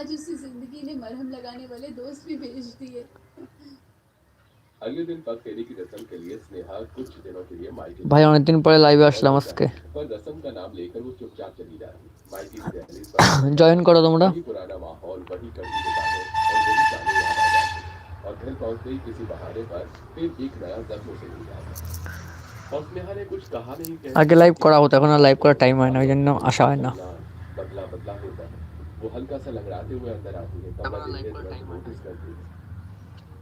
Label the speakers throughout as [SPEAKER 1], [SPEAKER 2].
[SPEAKER 1] आज उसी जिंदगी ने मरहम लगाने वाले दोस्त भी भेज दिए
[SPEAKER 2] अगले दिन पग फेरी की रस्म के लिए स्नेहा कुछ दिनों के लिए मायके
[SPEAKER 3] ভাই অনেকদিন পরে লাইভে আসলাম আজকে
[SPEAKER 2] पर रस्म का नाम लेकर वो चुपचाप चली जा रही मायके की दहलीज पर
[SPEAKER 3] জয়েন করো তোমরা
[SPEAKER 2] वही पुराना माहौल वही कड़ी निगाहें और वही गाने याद आ जाते और घर पहुंचते ही किसी बहाने पर फिर एक नया जख्म उसे मिल जाता और स्नेहा ने कुछ कहा नहीं कहते
[SPEAKER 3] আগে লাইভ করা হতো এখন আর লাইভ করার টাইম হয় না ওই জন্য আসা হয় না
[SPEAKER 2] बदला बदला होता है
[SPEAKER 1] وہ ہلکا سا لنگڑاتے ہوئے اندر آتی ہے کمرہ دیکھنے کے بعد نوٹس کرتی ہے۔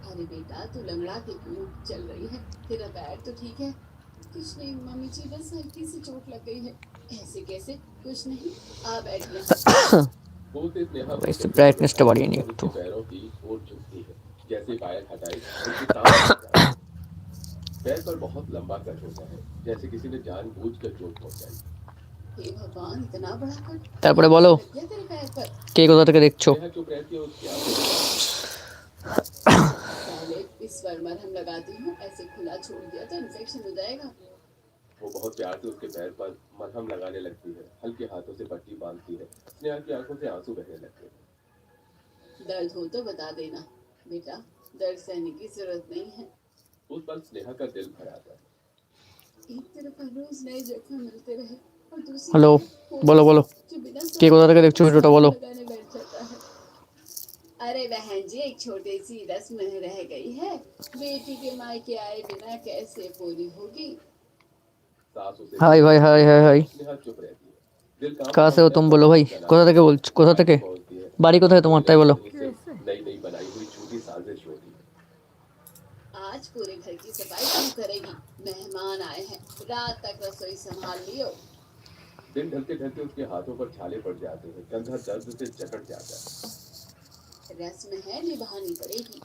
[SPEAKER 1] ارے بیٹا تو لنگڑاتے کیوں چل رہی ہے؟ تیرا پیر تو ٹھیک ہے۔
[SPEAKER 2] کچھ نہیں
[SPEAKER 3] ممی جی بس ہلکی سی چوٹ
[SPEAKER 2] لگ
[SPEAKER 3] گئی
[SPEAKER 2] ہے۔ ایسے کیسے؟ کچھ نہیں آ بیٹھ بولتے برائٹنس تو بڑی نہیں تو جیسے پائر ہٹائی پیر پر بہت لمبا کٹ ہوتا ہے جیسے کسی نے
[SPEAKER 1] جان بوجھ کر چوٹ پہنچائی۔
[SPEAKER 3] তারপরে বলো কে কোথা থেকে দেখছো?
[SPEAKER 2] وہ بہت پیار سے اس کے
[SPEAKER 1] پیر پر مرہم لگانے لگتی ہے ہلکے ہاتھوں سے پٹی باندھتی ہے اسنیہا کی
[SPEAKER 2] آنکھوں سے آنسو بہنے لگتے ہیں درد ہو تو بتا دینا بیٹا درد سہنے کی ضرورت نہیں ہے اس پر اسنیہا کا دل بھر آتا
[SPEAKER 1] ہے ایک طرف ہر روز نئے جوخم ملتے رہے जरूरत नहीं है
[SPEAKER 2] उस पर स्नेहा का दिल भर आता है
[SPEAKER 1] एक तरफ हर रोज नए जख्म मिलते रहे और दूसरी
[SPEAKER 3] হ্যালো
[SPEAKER 1] तरफ
[SPEAKER 3] বলো বলো
[SPEAKER 1] जो बिना
[SPEAKER 3] কে কোথা থেকে দেখছো ভিডিওটা বলো
[SPEAKER 1] लगाने बैठ जाता है अरे बहन जी एक छोटी सी रस्म रह गई है बेटी के मायके आए बिना कैसे पूरी होगी
[SPEAKER 2] सास उसे
[SPEAKER 3] হাই ভাই হাই হাই হাই
[SPEAKER 2] स्नेहा चुप रहती है दिल काम
[SPEAKER 3] কাহা সে हो तुम बोलो भाई কোথা থেকে বলছো কোথা থেকে
[SPEAKER 2] बोलती है
[SPEAKER 3] বাড়ি কোথায় তোমার তাই বলো
[SPEAKER 2] नई नई बनाई हुई छोटी साजिश होती है
[SPEAKER 1] आज पूरे घर की सफाई क्यों करेगी मेहमान आए हैं रात तक रसोई संभाल लियो
[SPEAKER 2] دن ڈھلتے ڈھلتے اس کے ہاتھوں پر چھالے پڑ جاتے ہیں کندھا درد سے جکڑ جاتا
[SPEAKER 1] ہے۔ رسم ہے نبھانی
[SPEAKER 2] پڑے گی۔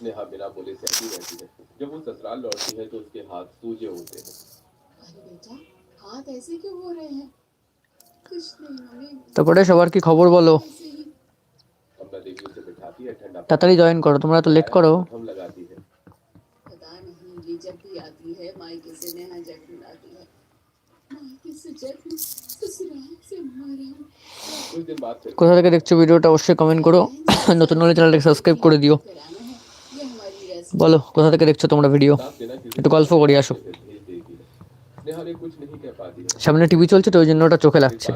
[SPEAKER 2] نیہا بنا بولے سہتی رہتی ہے۔ جب وہ سسرال لوٹتی ہے تو اس کے ہاتھ
[SPEAKER 1] سوجے ہوتے ہیں۔ ہاتھ ایسے کیوں ہو رہے ہیں؟ کچھ نہیں
[SPEAKER 3] ہونے তো পড়ে সবার কি খবর বলো
[SPEAKER 1] ایسے ہی۔ کملا کرو تھم لگاتی ہے پتا نہیں یہ جب بھی آتی
[SPEAKER 2] ہے مائکے سے نیہا
[SPEAKER 3] কোথা থেকে দেখছ ভিডিওটা অবশ্যই কমেন্ট করো। নতুন নলে চ্যানেলটাকে সাবস্ক্রাইব করে দিও। বলো, কোথা থেকে দেখছ তোমরা ভিডিও একটু গল্প করে আসো। সামনে টিভি চলছে তো ওই জন্য ওটা চোখে লাগছে।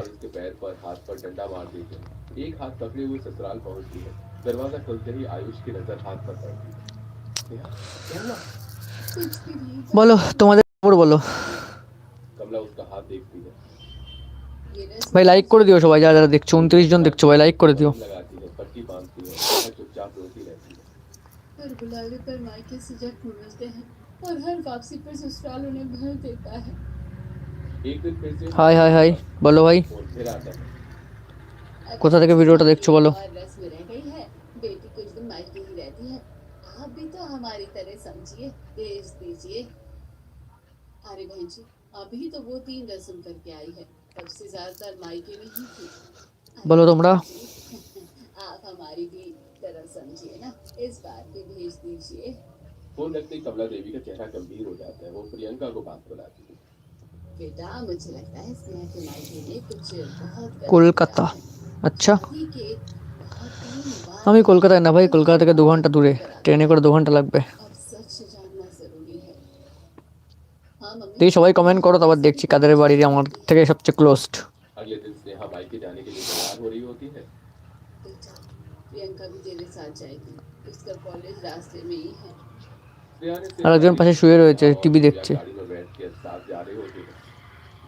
[SPEAKER 3] বলো, তোমাদের বলো।
[SPEAKER 1] কমলা
[SPEAKER 3] ভাই লাইক করে দিও সবাই যারা যারা দেখছো উনত্রিশ জন দেখছো ভাই লাইক করে দিও হাই হাই হাই বলো ভাই কোথা থেকে ভিডিওটা দেখছো বলো
[SPEAKER 1] ہماری طرح سمجھیے بھیج دیجیے ارے بہن جی ابھی تو
[SPEAKER 3] وہ تین
[SPEAKER 1] رسم کر کے آئی ہے سب سے بولو تمڑا آپ ہماری
[SPEAKER 2] بھی طرف سمجھیے نا۔ اس بات پہ بھیج دیجیے۔ فون رکھتے ہی کملا دیوی کا چہرہ گمبھیر
[SPEAKER 1] ہو جاتا ہے۔ وہ پرینکا کو بات بلاتی ہے۔ بیٹا مجھے
[SPEAKER 3] لگتا
[SPEAKER 1] ہے اس
[SPEAKER 3] نے
[SPEAKER 1] تمہارے لیے کچھ کولکتہ۔ اچھا۔
[SPEAKER 3] আমি কলকাতায় না ভাই কলকাতা থেকে দু ঘন্টা দূরে ট্রেনে করে দু ঘন্টা লাগবে দেখি সবাই কমেন্ট করো তারপর দেখছি কাদের বাড়ি আমার থেকে সবচেয়ে ক্লোজড
[SPEAKER 2] अगले दिन स्नेहा मायके जाने के लिए तैयार हो रही होती है
[SPEAKER 1] बेटा प्रियंका भी तेरे साथ जाएगी उसका कॉलेज रास्ते में ही है
[SPEAKER 2] स्नेहा ने
[SPEAKER 3] আর একজন পাশে শুয়ে রয়েছে টিভি দেখছে
[SPEAKER 2] गाड़ी में बैठ के साथ जा रहे होते हैं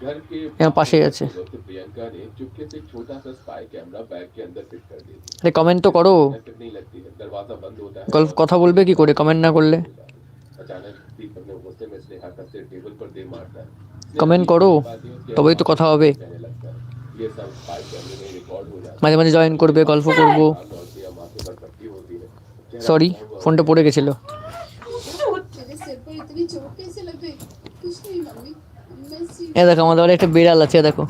[SPEAKER 2] घर के
[SPEAKER 3] यहाँ पाशे আছে।
[SPEAKER 2] वक्त प्रियंका ने चुपके से एक छोटा सा स्पाई कैमरा बैग के अंदर फिट कर दिया
[SPEAKER 3] আরে কমেন্ট তো করো
[SPEAKER 2] नजर नहीं लगती है दरवाजा बंद होता है
[SPEAKER 3] গল্প কথা বলবে কি করে কমেন্ট না করলে
[SPEAKER 2] अचानक
[SPEAKER 3] কমেন্ট করো তবেই তো কথা হবে মাঝে মাঝে জয়েন করবে গল্প করব সরি ফোনটা পড়ে গেছিল এ দেখো আমাদের বাড়ি একটা বিড়াল আছে দেখো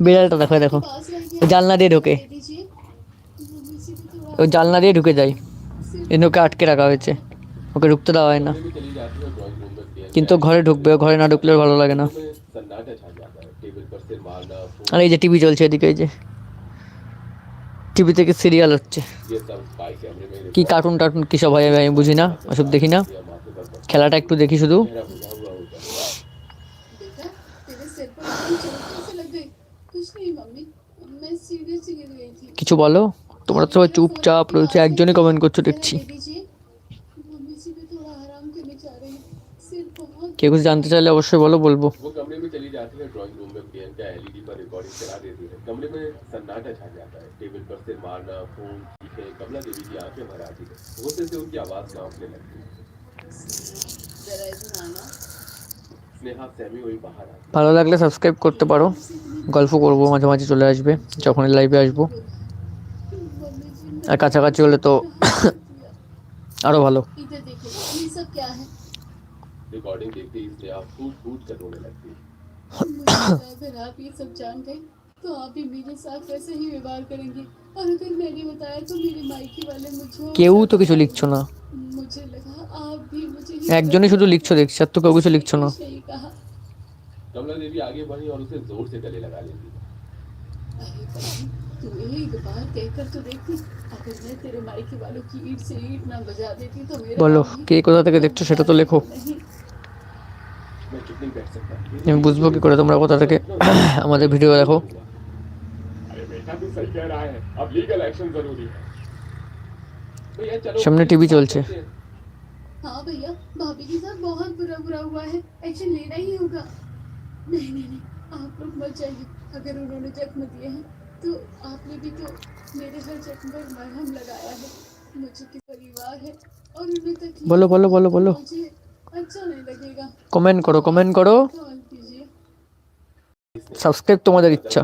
[SPEAKER 3] বিড়ালটা দেখো দেখো জালনা দিয়ে ঢোকে ও জালনা দিয়ে ঢুকে যায় এ ওকে আটকে রাখা হয়েছে ওকে ঢুকতে দেওয়া হয় না কিন্তু ঘরে ঢুকবে, ঘরে না ঢুকলে ভালো লাগে না। আর এই যে টিভি চলছে এদিকে, এই যে। টিভি থেকে সিরিয়াল হচ্ছে। কি কার্টুন টার্টুন, কী সব হয়, আমি বুঝি না, ওসব দেখি না। খেলাটা একটু দেখি শুধু। কিছু বলো? তোমরা তো চুপচাপ রয়েছে, একজনই কমেন্ট করছ, দেখছি। কে কিছু জানতে চাইলে অবশ্যই বলো বলব। ভালো লাগলে সাবস্ক্রাইব করতে পারো। গল্প করব মাঝে মাঝে চলে আসবে যখন লাইভে আসব। আর কাছাকাছি হলে তো আরও ভালো।
[SPEAKER 2] रिकॉर्डिंग देखते ही स्नेहा फूट फूट कर रोने लगती है
[SPEAKER 1] मुझे लगा अगर आप ये सब जान गए तो आप भी मेरे साथ वैसे ही व्यवहार करेंगे और अगर मैंने बताया तो मेरे मायके वाले मुझे
[SPEAKER 3] কেউ তো কিছু লিখছো না
[SPEAKER 1] मुझे लगा आप भी मुझे ही
[SPEAKER 3] একজনই শুধু লিখছো দেখছি আর তো কেউ কিছু লিখছো না
[SPEAKER 1] सही कहा
[SPEAKER 2] कमला देवी आगे बढ़ी और उसे जोर से गले लगा लेती है
[SPEAKER 1] अरे बहन, तुम्हें एक बार कहकर तो देखती अगर मैं तेरे मायके वालों की ईट से ईट ना बजा देती तो मेरा
[SPEAKER 3] বলো
[SPEAKER 1] नाम भी
[SPEAKER 3] কে কোথা থেকে দেখছো সেটা তো লেখো
[SPEAKER 1] नहीं بولو بولو بولو بولو
[SPEAKER 3] কমেন্ট করো কমেন্ট করো। সাবস্ক্রাইব তোমাদের ইচ্ছা।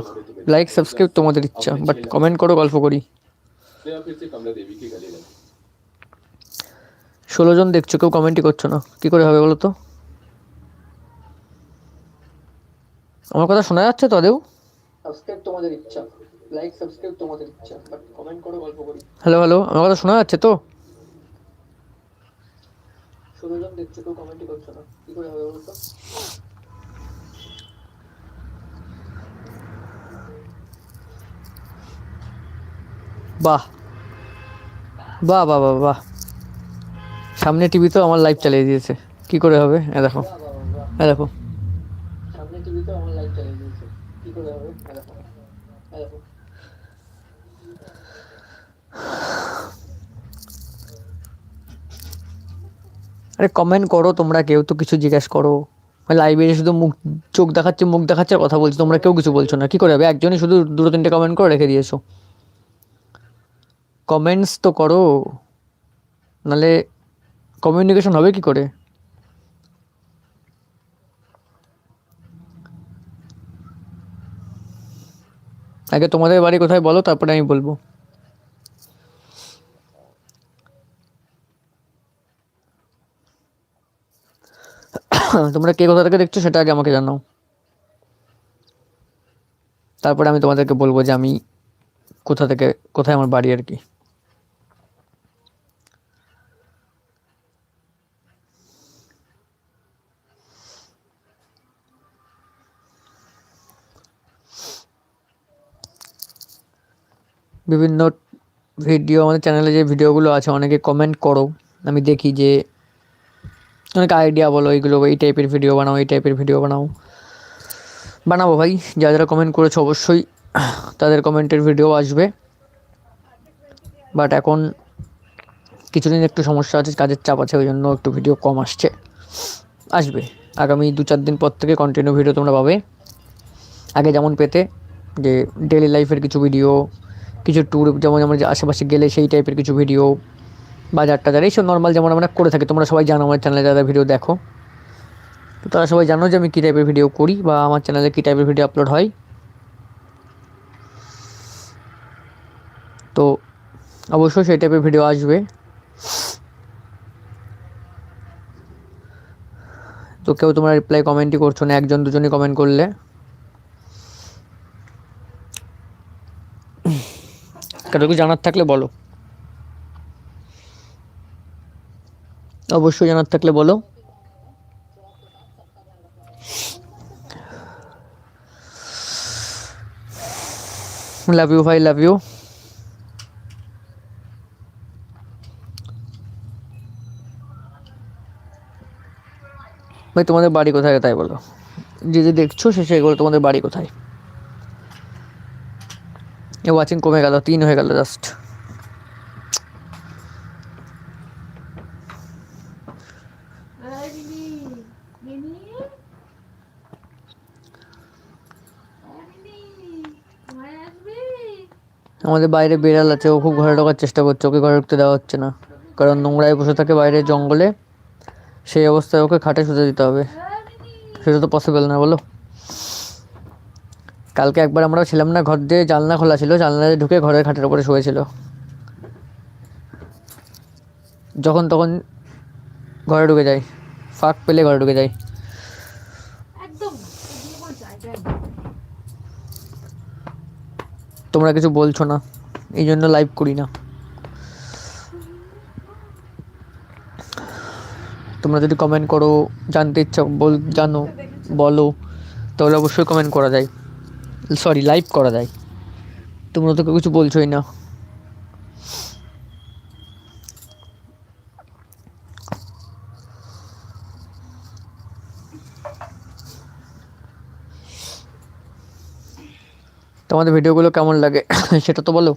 [SPEAKER 3] লাইক সাবস্ক্রাইব তোমাদের ইচ্ছা বাট কমেন্ট করো গল্প করি। ষোলো জন দেখছ কেউ কমেন্টই করছ না। কি করে হবে বলো তো? আমার কথা শোনা যাচ্ছে তো আদেও? তোমাদের ইচ্ছা। হ্যালো হ্যালো আমার কথা শোনা যাচ্ছে তো? ষোলো জন দেখছ কেউ কমেন্টই করছ না। কি করে হবে বলো তো বাহ। বাহ বাহ বাহ বাহ। সামনে টিভিতেও আমার লাইভ চালিয়ে দিয়েছে। কি করে হবে? এ দেখো। এ দেখো। সামনে আমার লাইভ চালিয়ে দিয়েছে। কি করে হবে? এ দেখো। এ দেখো। আরে কমেন্ট করো তোমরা, কেউ তো কিছু জিজ্ঞেস করো। লাইভে শুধু মুখ, চোখ দেখাচ্ছে, মুখ দেখাচ্ছে কথা বলছে, তোমরা কেউ কিছু বলছো না, কি করে হবে? একজনই শুধু দুটো তিনটে কমেন্ট করে রেখে দিয়েছ। কমেন্টস তো করো, নালে কমিউনিকেশন হবে কি করে? আগে তোমাদের বাড়ি কোথায় বলো, তারপরে আমি বলব। তোমরা কে কোথা থেকে দেখছ সেটা আগে আমাকে জানাও। তারপরে আমি তোমাদেরকে বলব যে আমি কোথা থেকে, কোথায় আমার বাড়ি আর কি। বিভিন্ন ভিডিও আমাদের চ্যানেলে যে ভিডিওগুলো আছে, অনেকে কমেন্ট করো। আমি দেখি যে অনেক আইডিয়া বলো, এইগুলো, এই টাইপের ভিডিও বানাও, এই টাইপের ভিডিও বানাও। বানাবো ভাই যারা যারা কমেন্ট করেছ অবশ্যই তাদের কমেন্টের ভিডিও আসবে। বাট এখন কিছুদিন একটু সমস্যা আছে, কাজের চাপ আছে, ওই জন্য একটু ভিডিও কম আসছে। আসবে। আগামী দু চার দিন পর থেকে কন্টিনিউ ভিডিও তোমরা পাবে। আগে যেমন পেতে, যে ডেলি লাইফের কিছু ভিডিও কিছু ট্যুর যেমন আমরা আশেপাশে গেলে সেই টাইপের কিছু ভিডিও বাজার টাজার এইসব নর্মাল যেমন আমরা করে থাকি। তোমরা সবাই জানো আমার চ্যানেলে যারা ভিডিও দেখো। তো তারা সবাই জানো যে আমি কী টাইপের ভিডিও করি বা আমার চ্যানেলে কী টাইপের ভিডিও আপলোড হয়। তো অবশ্যই সেই টাইপের ভিডিও আসবে। তো কেউ তোমরা রিপ্লাই কমেন্টই করছ না, একজন দুজনই কমেন্ট করলে। কারও জানার থাকলে বলো। অবশ্যই জানার থাকলে বলো। লাভ ইউ ভাই লাভ ইউ ভাই, তোমাদের বাড়ি কোথায়? তাই বলো। যে যে দেখছ, সে সে বলো, তোমাদের বাড়ি কোথায়? ওয়াচিং কমে গেল, তিন হয়ে গেল জাস্ট আমাদের বাইরে বেড়াল আছে, ও খুব ঘরে ঢোকার চেষ্টা করছে, ওকে ঘরে ঢুকতে দেওয়া হচ্ছে না। কারণ নোংরায় বসে থাকে বাইরে জঙ্গলে, সেই অবস্থায় ওকে খাটে শুতে দিতে হবে। সেটা তো পসিবল না, বলো। কালকে একবার আমরা ছিলাম না ঘর দিয়ে, জানলা খোলা ছিল, জানলা ঢুকে ঘরের খাটের উপরে শুয়েছিল। যখন তখন ঘরে ঢুকে যায় ফাঁক পেলে ঘরে ঢুকে যায়
[SPEAKER 4] একদম না এগুলো কোনো জায়গায় নেই।
[SPEAKER 3] তোমরা কিছু বলছো না। এই জন্য লাইভ করি না। তোমরা যদি কমেন্ট করো, জানতে ইচ্ছা, বল, জানো, বলো, তাহলে অবশ্যই কমেন্ট করা যায়। সরি লাইভ করা যায়। তোমরা তো কিছু বলছোই না। তোমাদের ভিডিওগুলো কেমন লাগে? সেটা তো বলো।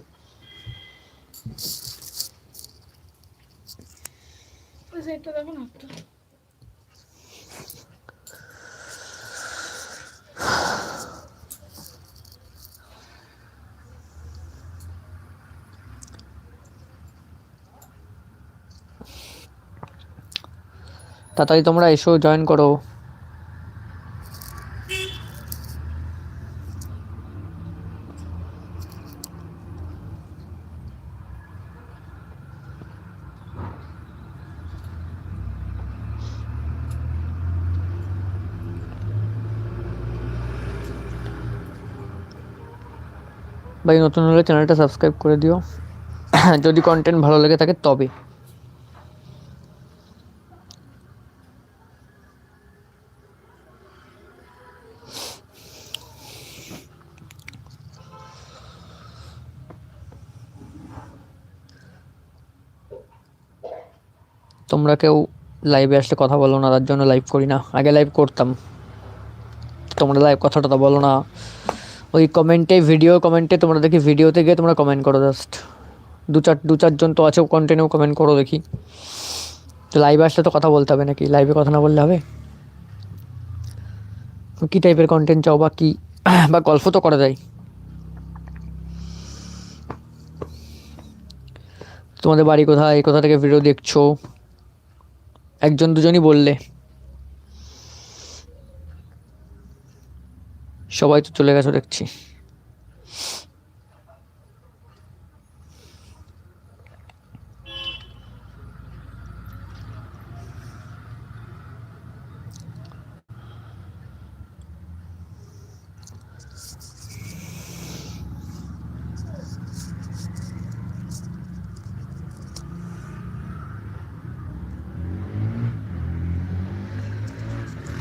[SPEAKER 3] তাড়াতাড়ি তোমরা এসো জয়েন করো। ভাই, নতুন হলে চ্যানেলটা সাবস্ক্রাইব করে দিও। যদি কন্টেন্ট ভালো লেগে থাকে, তবে। তোমরা কেউ লাইভে আসলে কথা বলো না, তার জন্য লাইভ করি না। আগে লাইভ করতাম। তোমরা লাইভ কথাটা তো বলো না। ওই কমেন্টে ভিডিও কমেন্টে, তোমরা দেখি ভিডিওতে গিয়ে তোমরা কমেন্ট করো জাস্ট দু চার, দু চারজন তো আছে কন্টিনিউ কমেন্ট করো দেখি। তো লাইভে আসলে তো কথা বলতে হবে নাকি? লাইভে কথা না বললে হবে? কী টাইপের কন্টেন্ট চাও বা কী? বা গল্প তো করা যায়। তোমাদের বাড়ি কোথায়? কোথা থেকে ভিডিও দেখছ? একজন দুজনই বললে। সবাই তো চলে গেছো, দেখছি।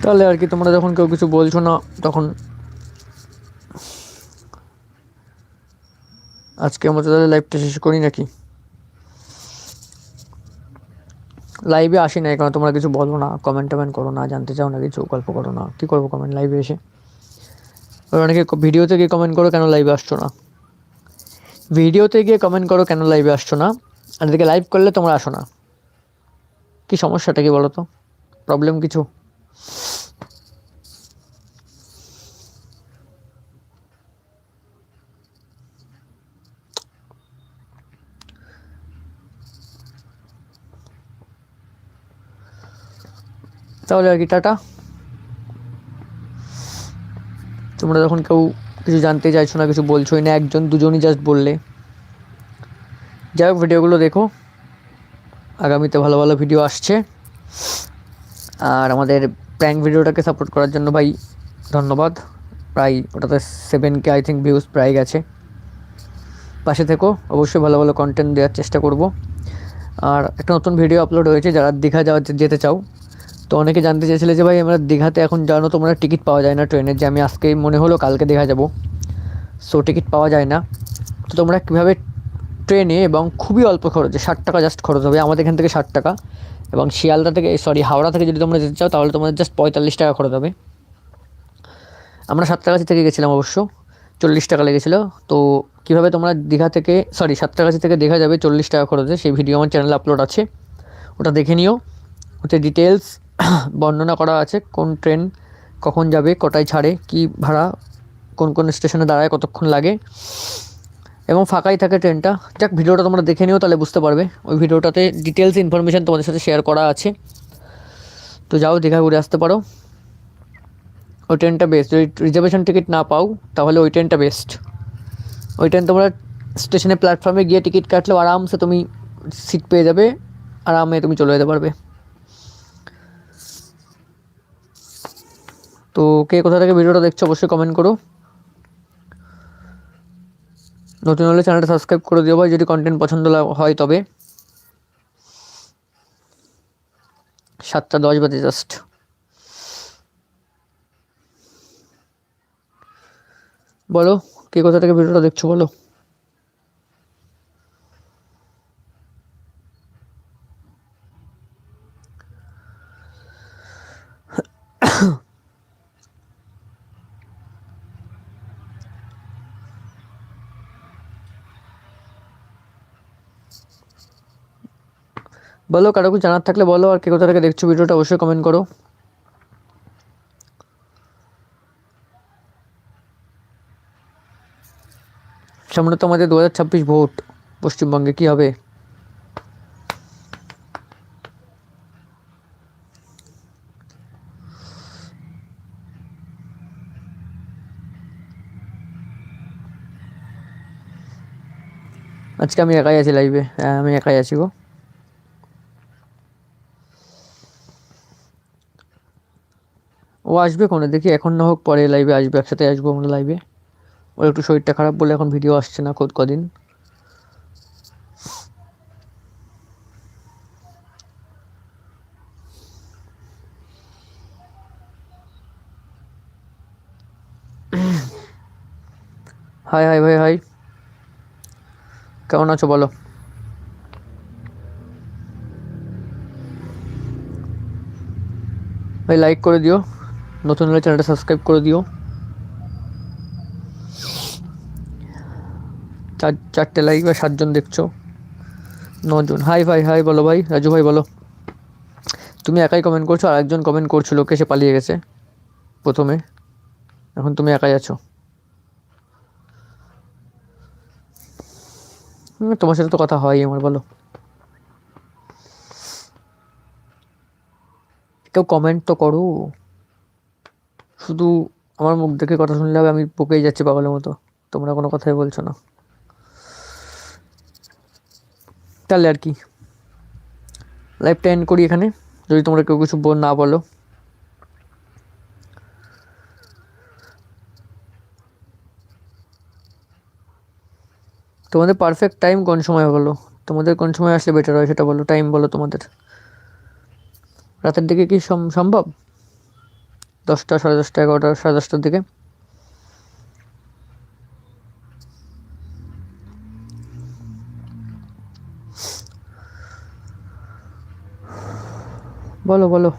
[SPEAKER 3] তাহলে আর কি, তোমরা যখন কেউ কিছু বলছো না, তখন আজকে আমরা তাহলে লাইভটা শেষ করি নাকি? লাইভে আসি না কারণ তোমরা কিছু বলো না কমেন্ট টমেন্ট করো না, জানতে চাও না কিছু, গল্প করো না। কী করব কমেন্ট লাইভে এসে। অনেকে ভিডিওতে গিয়ে কমেন্ট করো কেন লাইভে আসছো না। ভিডিওতে গিয়ে কমেন্ট করো কেন লাইভে আসছো না। আর এদিকে লাইভ করলে তোমরা আসো না। কী সমস্যাটা কি বলো তো প্রবলেম কিছু? তাহলে আর কি, টাটা। তোমরা যখন কেউ কিছু জানতে চাইছো না, কিছু বলছোই না, একজন দুজনই জাস্ট বললে। যাই হোক, ভিডিওগুলো দেখো। আগামীতে ভালো ভালো ভিডিও আসছে। আর আমাদের প্র্যাঙ্ক ভিডিওটাকে সাপোর্ট করার জন্য ভাই ধন্যবাদ। প্রায় ওটাতে seven K I think views প্রায় গেছে। পাশে থেকো, অবশ্যই ভালো ভালো কন্টেন্ট দেওয়ার চেষ্টা করব। আর একটা নতুন ভিডিও আপলোড হয়েছে, যারা দীঘা যাওয়া যেতে চাও তো অনেকে জানতে চেয়েছিলে যে ভাই, আমরা দীঘাতে এখন জানো তোমরা টিকিট পাওয়া যায় না ট্রেনের, যে আমি আজকে মনে হলো কালকে দীঘা যাব। সো টিকিট পাওয়া যায় না। তো তোমরা কীভাবে ট্রেনে এবং খুবই অল্প খরচে, ষাট টাকা জাস্ট খরচ হবে, আমাদের এখান থেকে ষাট টাকা এবং শিয়ালদা থেকে সরি হাওড়া থেকে যদি তোমরা যেতে চাও, তাহলে তোমাদের জাস্ট পঁয়তাল্লিশ টাকা খরচ হবে। আমরা সাতটাগাছি থেকে গেছিলাম অবশ্য, চল্লিশ টাকা লেগেছিলো। তো কীভাবে তোমরা দীঘা থেকে সরি সাতটাগাছি থেকে দীঘা যাবে, চল্লিশ টাকা খরচে, সেই ভিডিও আমার চ্যানেলে আপলোড আছে। ওটা দেখে নিও। ওতে ডিটেলস বর্ণনা করা আছে কোন ট্রেন কখন যাবে, কটায় ছাড়ে, কি ভাড়া, কোন কোন স্টেশনে দাঁড়ায়, কতক্ষণ লাগে। এবং ফাঁকাই থাকে ট্রেনটা। যাক, ভিডিওটা তোমরা দেখে নিও, তাহলে বুঝতে পারবে। ওই ভিডিওটাতে ডিটেলস ইনফরমেশান তোমাদের সাথে শেয়ার করা আছে। তো যাও, দীঘা ঘুরে আসতে পারো। ওই ট্রেনটা বেস্ট যদি রিজার্ভেশন টিকিট না পাও, তাহলে ওই ট্রেনটা বেস্ট ওই ট্রেন তোমরা স্টেশনে প্ল্যাটফর্মে গিয়ে টিকিট কাটলেও আরামসে তুমি সিট পেয়ে যাবে, আরামে তুমি চলে যেতে পারবে। তো কে কোথা থেকে ভিডিওটা দেখছ অবশ্যই কমেন্ট করো। নতুন হলে চ্যানেলটা সাবস্ক্রাইব করে দিও ভাই, যদি কন্টেন্ট পছন্দ হয় তবে। সাতটা দশ বাজে জাস্ট বলো, কে কোথা থেকে ভিডিওটা দেখছ বলো। বলো কারও কিছু জানার থাকলে বলো, আর কে কোথা থেকে দেখছ ভিডিওটা, অবশ্যই কমেন্ট করো। সামনে তো আমাদের দু হাজার ছাব্বিশ ভোট, পশ্চিমবঙ্গে কী হবে? আজকে আমি একাই আছি লাইভে হ্যাঁ আমি একাই আছি গো। ও আসবে কোনে দেখি এখন না হোক পরে লাইভে আসবে, একসাথে আসব আমরা লাইভে ওর একটু শরীরটা খারাপ বলে এখন ভিডিও আসছে না খোদ কদিন। হাই হাই ভাই হাই কেমন আছো বলো? ভাই লাইক করে দিও। নতুন হলে চ্যানেলটা সাবস্ক্রাইব করে দিও। চার, চারটে লাইক বা সাতজন দেখছ। নজন। হাই ভাই হাই বলো ভাই। রাজু ভাই, বলো। তুমি একাই কমেন্ট করছ, আর একজন কমেন্ট করছ লোকে সে পালিয়ে গেছে প্রথমে। এখন তুমি একাই আছো। তোমার সাথে তো কথা হয় আমার, বলো। কেউ কমেন্ট তো করো। শুধু আমার মুখ দেখে কথা শুনলে হবে, আমি বকেই যাচ্ছি পাগলের মতো। তোমরা কোনো কথাই বলছো না। তাহলে আর কি। লাইভটা এন্ড করি এখানে। যদি তোমরা কেউ কিছু বল, না বলো। তোমাদের পারফেক্ট টাইম কোন সময় বলো? তোমাদের কোন সময় আসলে বেটার হয় সেটা বলো টাইম বলো তোমাদের। রাতের দিকে কি সম- সম্ভব? দশটা, সাড়ে দশটা, এগারোটা, সাড়ে দশটার দিকে। বলো বলো।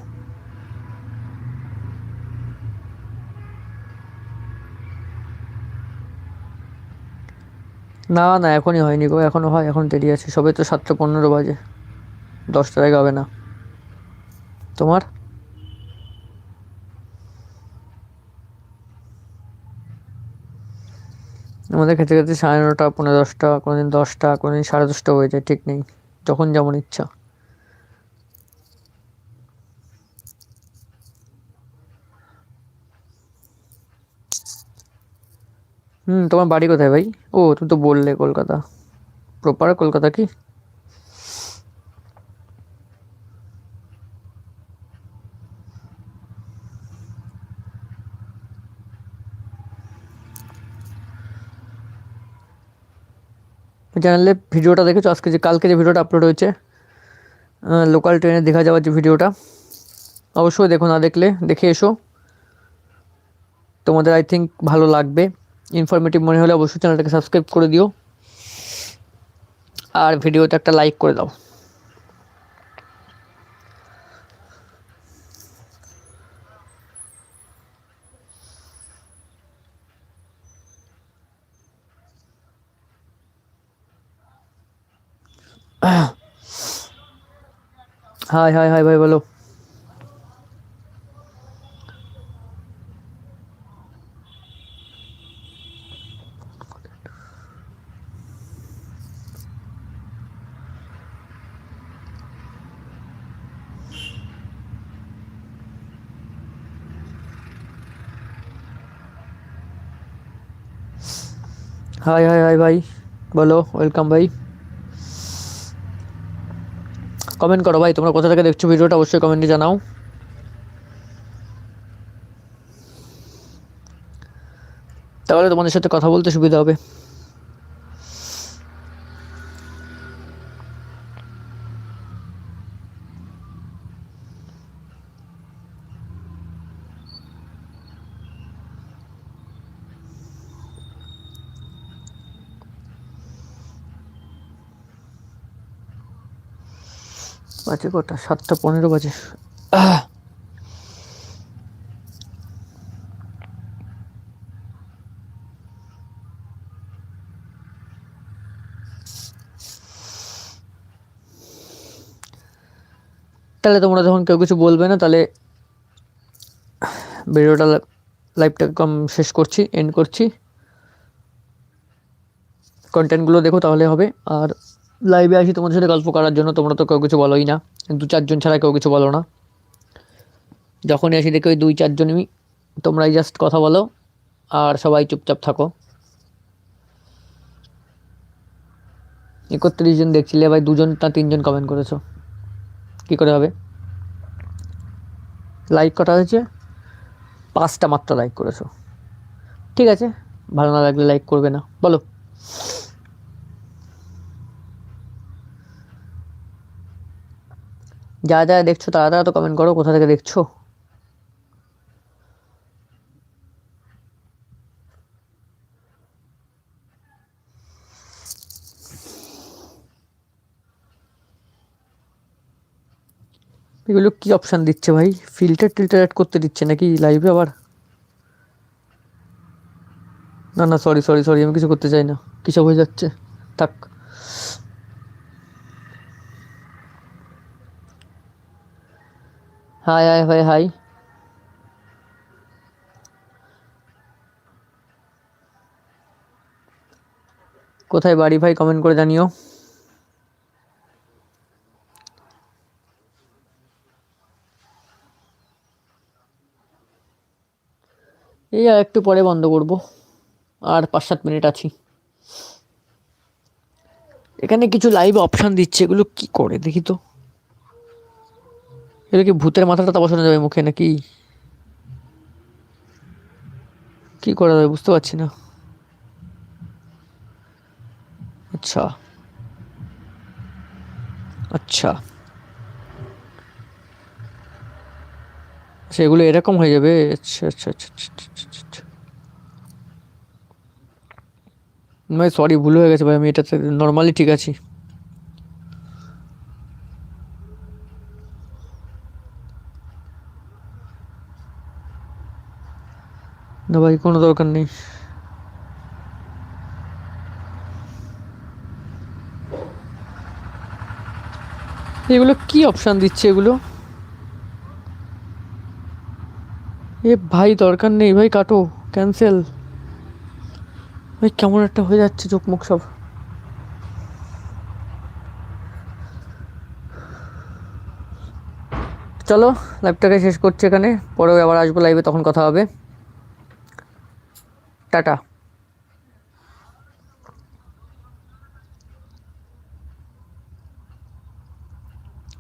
[SPEAKER 3] না না, এখনই হয়নি গো এখনও হয় এখন দেরি আছে। সবে তো সাতটা পনেরো বাজে। দশটার আগে হবে না। তোমার? আমাদের খেতে খেতে সাড়ে নটা পনেরো দশটা, কোনোদিন দশটা কোনো দিন সাড়ে দশটা হয়ে যায়, ঠিক নেই। যখন যেমন ইচ্ছা। হুম, তোমার বাড়ি কোথায় ভাই? ও, তুমি তো বললে কলকাতা। প্রপার কলকাতা কি? জানালে ভিডিওটা দেখেছ? আজকে যে কালকে যে ভিডিওটা আপলোড হয়েছে লোকাল ট্রেনে দেখা যাওয়ার যে ভিডিওটা, অবশ্যই দেখো, না দেখলে দেখে এসো। তোমাদের আই থিঙ্ক ভালো লাগবে। ইনফরমেটিভ মনে হলে অবশ্যই চ্যানেলটাকে সাবস্ক্রাইব করে দিও। আর ভিডিওতে একটা লাইক করে দাও। হাই হাই হাই ভাই বলো হাই হাই হাই ভাই বলো ওয়েলকাম ভাই কমেন্ট করো ভাই, তোমরা কোথা থেকে দেখছ ভিডিওটা অবশ্যই কমেন্টে জানাও। তাহলে তোমাদের সাথে কথা বলতে সুবিধা হবে। বাজে কটা সাতটা পনেরো বাজে। তাহলে তোমরা যখন কেউ কিছু বলবে না, তাহলে ভিডিওটা লাইভটা কম শেষ করছি এন্ড করছি। কন্টেন্টগুলো দেখো তাহলে হবে। আর লাইভে আসি তোমাদের সাথে গল্প করার জন্য, তোমরা তো কেউ কিছু বলোই না। দু চারজন ছাড়া কেউ কিছু বলো না। যখনই আসি দেখি ওই দুই চারজনই, তোমরাই জাস্ট কথা বলো, আর সবাই চুপচাপ থাকো। একত্রিশ জন দেখছিলে, ভাই দুজন না তিনজন কমেন্ট করেছ? কী করে হবে? লাইক কটা হয়েছে? পাঁচটা মাত্র লাইক করেছ। ঠিক আছে, ভালো না লাগলে লাইক করবে না। বলো। যারা যারা দেখছ তারা তারা তো কমেন্ট করো, কোথা থেকে দেখছ? এগুলো কি অপশান দিচ্ছে ভাই? ফিল্টার টিল্টার অ্যাড করতে দিচ্ছে নাকি লাইভে আবার? না না সরি সরি সরি আমি কিছু করতে চাই না। কী সব হয়ে যাচ্ছে? থাক। হাই হাই ভাই হাই। কোথায় বাড়ি ভাই? কমেন্ট করে জানিও। এই আর একটু পরে বন্ধ করব। আর পাঁচ সাত মিনিট আছি। এখানে কিছু লাইভ অপশান দিচ্ছে। এগুলো কি করে? দেখি তো। এটা কি ভূতের মাথাটা তো বসানো যাবে মুখে নাকি? কি করা যাবে বুঝতে পারছি না। আচ্ছা। আচ্ছা। আচ্ছা এগুলো এরকম হয়ে যাবে? আচ্ছা আচ্ছা আচ্ছা আচ্ছা আচ্ছা, আচ্ছা, আচ্ছা। ভাই সরি ভুল হয়ে গেছে ভাই আমি এটাতে নর্মালি ঠিক আছি। না ভাই, কোনো দরকার নেই। এগুলো কি অপশান দিচ্ছে এগুলো? এ ভাই, দরকার নেই ভাই, কাটো ক্যান্সেল ভাই, কেমন একটা হয়ে যাচ্ছে চোখ মুখ সব। চলো লাইভটাকে শেষ করছি এখানে, পরেও আবার আসব লাইভে তখন কথা হবে। টাটা।